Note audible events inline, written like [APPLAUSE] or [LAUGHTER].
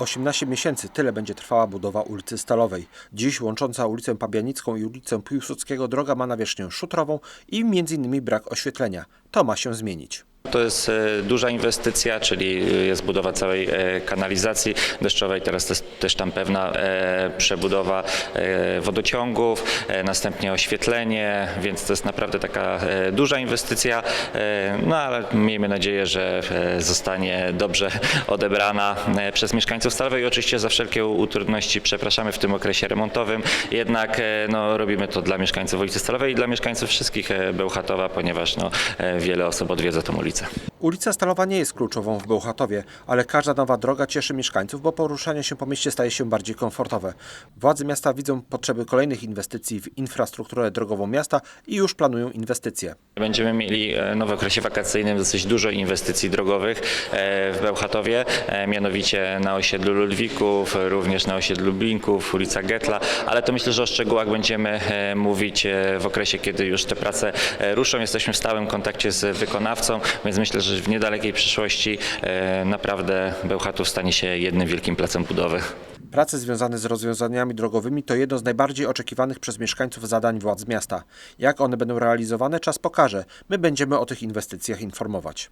18 miesięcy tyle będzie trwała budowa ulicy Stalowej. Dziś łącząca ulicę Pabianicką i ulicę Piłsudskiego droga ma nawierzchnię szutrową i m.in. brak oświetlenia. To ma się zmienić. To jest e, duża inwestycja, czyli jest budowa całej e, kanalizacji deszczowej, teraz też, też tam pewna e, przebudowa e, wodociągów, e, następnie oświetlenie, więc to jest naprawdę taka e, duża inwestycja, e, no ale miejmy nadzieję, że e, zostanie dobrze [LAUGHS] odebrana e, przez mieszkańców Stalowej oczywiście za wszelkie utrudności przepraszamy w tym okresie remontowym, jednak e, no, robimy to dla mieszkańców ulicy Stalowej i dla mieszkańców wszystkich e, Bełchatowa, ponieważ no, e, wiele osób odwiedza tą ulicę. столица. Ulica Stalowa nie jest kluczową w Bełchatowie, ale każda nowa droga cieszy mieszkańców, bo poruszanie się po mieście staje się bardziej komfortowe. Władze miasta widzą potrzeby kolejnych inwestycji w infrastrukturę drogową miasta i już planują inwestycje. Będziemy mieli e, no, w okresie wakacyjnym dosyć dużo inwestycji drogowych e, w Bełchatowie, e, mianowicie na osiedlu Ludwików, również na osiedlu Blinków, ulica Getla, ale to myślę, że o szczegółach będziemy mówić w okresie, kiedy już te prace ruszą. Jesteśmy w stałym kontakcie z wykonawcą, więc myślę, że w niedalekiej przyszłości e, naprawdę Bełchatów stanie się jednym wielkim placem budowy. Prace związane z rozwiązaniami drogowymi to jedno z najbardziej oczekiwanych przez mieszkańców zadań władz miasta. Jak one będą realizowane, czas pokaże. My będziemy o tych inwestycjach informować.